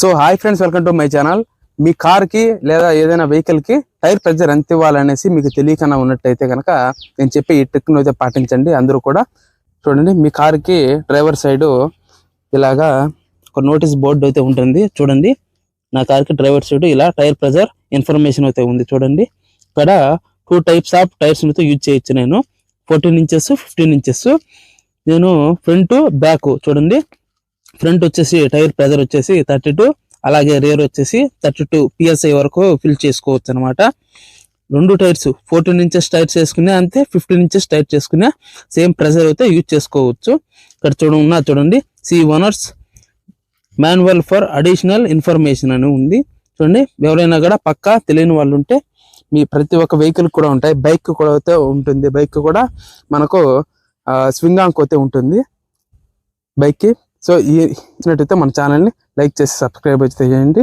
So hi friends welcome to my channel మీ కార్కి లేదా ఏదైనా వెహికల్కి టైర్ ప్రెజర్ ఎంత ఇవ్వాలనేసి మీకు తెలియకుండా ఉన్నట్టయితే కనుక నేను చెప్పే ఈ ట్రిక్ను అయితే పాటించండి. అందరూ కూడా చూడండి మీ కార్కి డ్రైవర్ సైడు ఇలాగా ఒక నోటీస్ బోర్డు అయితే ఉంటుంది. చూడండి నా కార్కి డ్రైవర్ సైడ్ ఇలా టైర్ ప్రెజర్ ఇన్ఫర్మేషన్ అయితే ఉంది. చూడండి ఇక్కడ టూ టైప్స్ ఆఫ్ టైర్స్ అయితే యూజ్ చేయొచ్చు నేను. ఫోర్టీన్ ఇంచెస్ ఫిఫ్టీన్ ఇంచెస్ నేను ఫ్రంట్ బ్యాక్ చూడండి ఫ్రంట్ వచ్చేసి టైర్ ప్రెజర్ వచ్చేసి థర్టీ టూ అలాగే రేర్ వచ్చేసి థర్టీ టూ పిఎస్ఐ వరకు ఫిల్ చేసుకోవచ్చు అనమాట రెండు టైర్స్ ఫోర్టీన్ ఇంచెస్ టైర్స్ వేసుకునే అంతే ఫిఫ్టీన్ ఇంచెస్ టైర్ చేసుకునే సేమ్ ప్రెజర్ అయితే యూజ్ చేసుకోవచ్చు. ఇక్కడ చూడ ఉన్నా చూడండి see owner's manual for additional information అని ఉంది. చూడండి ఎవరైనా కూడా పక్కా తెలియని వాళ్ళు ఉంటే మీ ప్రతి ఒక్క వెహికల్ కూడా ఉంటాయి. బైక్ కూడా అయితే ఉంటుంది. బైక్ కూడా మనకు స్వింగ్ ఆంక్ అయితే ఉంటుంది. బైక్కి సో ఈ ఇచ్చినట్టయితే మన ఛానల్ని లైక్ చేసి సబ్స్క్రైబ్ అయితే చేయండి.